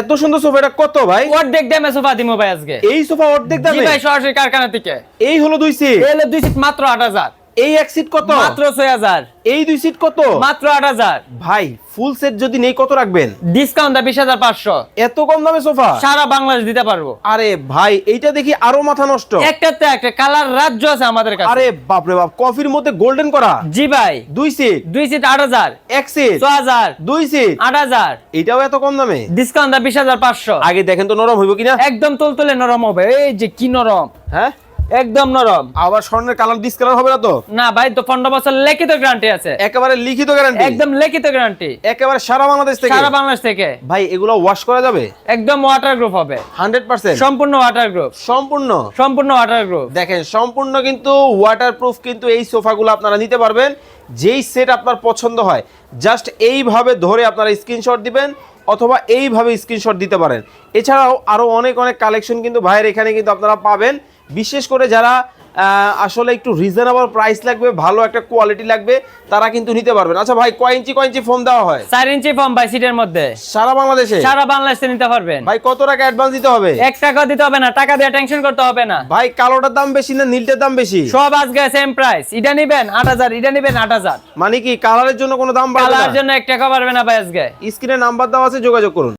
এত সুন্দর সোফাটা কত ভাই? অর্ধেক দামে সোফা দিমো ভাই আজকে। এই সোফা অর্ধেক দামে? ভাই সরাসরি কারখানা থেকে। এই হলো দুই সিট হলো দুই সিট মাত্র আট হাজার। এই এক সিট কত? মাত্র ছয় হাজার। এই দুই সিট কত? মাত্র আট হাজার। ভাই ফুল সেট যদি নেই কত রাখবেন? ডিসকাউন্ট বিশ হাজার পাঁচশো। এত কম দামে সোফা? সারা বাংলাদেশ দিতে পারব। আরে ভাই এইটা দেখি আরও মাথা নষ্ট। একটাতে একটা কালার রাজ্য আছে আমাদের কাছে। আরে বাপরে বাপ কফির মধ্যে গোল্ডেন করা? জি ভাই। দুই সিট দুই সিট আট হাজার। এক সিট ছ হাজার। দুই সিট আট হাজার। এটাও এত কম দামে? ডিসকাউন্ট বিশ হাজার পাঁচশো। আগে দেখেন তো নরম হইব কিনা? একদম তুলতুলে নরম হবে। এই যে কি নরম। হ্যাঁ? একদম নরম। আবার স্বর্ণের কালার ডিসকালার হবে না তো? না ভাই তো পনেরো বছর লিখিত গ্যারান্টি আছে। একেবারে লিখিত গ্যারান্টি একদম লিখিত গ্যারান্টি একেবারে সারা বাংলাদেশ থেকে? সারা বাংলাদেশ থেকে। ভাই এগুলো ওয়াশ করা যাবে? একদম ওয়াটার গ্রুপ হবে। Hundred percent? সম্পূর্ণ ওয়াটার গ্রুপ সম্পূর্ণ? সম্পূর্ণ ওয়াটার গ্রুপ দেখেন সম্পূর্ণ কিন্তু ওয়াটারপ্রুফ কিন্তু এই সোফাগুলো আপনারা নিতে পারবেন। যেই সেট আপনার পছন্দ হয় জাস্ট এইভাবে ধরে আপনারা স্ক্রিনশট দিবেন অথবা এইভাবে স্ক্রিনশট দিতে পারেন। এছাড়াও আরও অনেক অনেক কালেকশন কিন্তু ভাইয়ের এখানে কিন্তু আপনারা পাবেন। বিশেষ করে যারা আসলে একটু রিজনেবল প্রাইস লাগবে ভালো একটা কোয়ালিটি লাগবে তারা কিন্তু নিতে পারবেন। আচ্ছা ভাই কয় ইঞ্চি কয় ইঞ্চি ফোন দেওয়া হয়? চার ইঞ্চি ফর্ম ভাই সিটের মধ্যে। সারা বাংলাদেশে? সারা বাংলাদেশে নিতে পারবেন। ভাই কত টাকা অ্যাডভান্স দিতে হবে? এক টাকা দিতে হবে না টাকা দিয়ে টেনশন করতে হবে না। ভাই কালোটার দাম বেশি না নীলটার দাম বেশি? সব আজকে সেম প্রাইস এটা নিবেন আট হাজার এটা নিবেন আট হাজার। মানে কি কালারের জন্য কোনো দাম বাড়বে কালার না জন্য এক টাকা পারবে না ভাই আজকে। স্ক্রিনে নাম্বার দেওয়া আছে যোগাযোগ করুন।